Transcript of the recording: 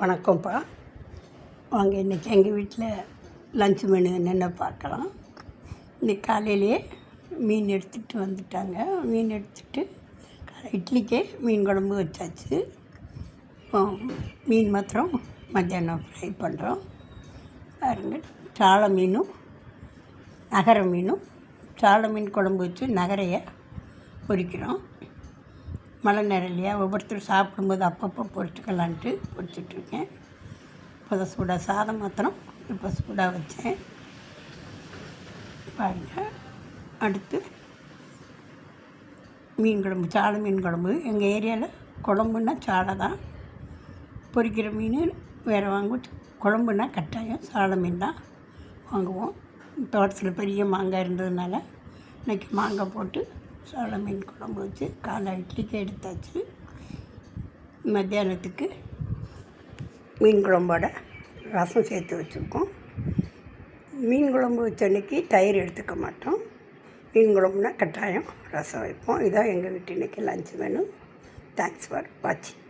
வணக்கம்ப்பா. வாங்க இன்றைக்கி எங்கள் வீட்டில் லஞ்ச் மெனு என்னென்ன பார்க்கலாம். இன்றைக்கி காலையிலேயே மீன் எடுத்துகிட்டு வந்துட்டாங்க. மீன் எடுத்துகிட்டு இட்லிக்கே மீன் குழம்பு வச்சாச்சு. இப்போ மீன் மாத்திரம் மத்தியானம் ஃப்ரை பண்ணுறோம் பாருங்க சால மீனும் நகர மீனும். சால மீன் குழம்பு வச்சு நகரையை பொரிக்கிறோம் மழை நேரம் இல்லையா ஒவ்வொருத்தரும் சாப்பிடும்போது அப்பப்போ பொறிச்சுக்கலான்ட்டு பொறிச்சிட்ருக்கேன். இப்போ சூடாக சாதம் மாத்திரம் இப்போ சூடாக வச்சேன். பாருங்கள் அடுத்து மீன் குழம்பு சாலை மீன் குழம்பு. எங்கள் ஏரியாவில் குழம்புன்னா சாலை தான். பொரிக்கிற மீன் வேறு வாங்குவோம். குழம்புனா கட்டாயம் சாலை மீன் தான் வாங்குவோம். தோட்டத்தில் பெரிய மாங்காய் இருந்ததுனால இன்றைக்கி மாங்காய் போட்டு சாலை மீன் குழம்பு வச்சு காலை இட்லிக்கு எடுத்தாச்சு. மத்தியானத்துக்கு மீன் குழம்போட ரசம் சேர்த்து வச்சுருக்கோம். மீன் குழம்பு வச்ச அன்னைக்கு தயிர் எடுத்துக்க மாட்டோம். மீன் குழம்புனா கட்டாயம் ரசம் வைப்போம். இதான் எங்கள் வீட்டு இன்றைக்கி லஞ்ச் மெனு. தேங்க்ஸ் ஃபார் வாட்சிங்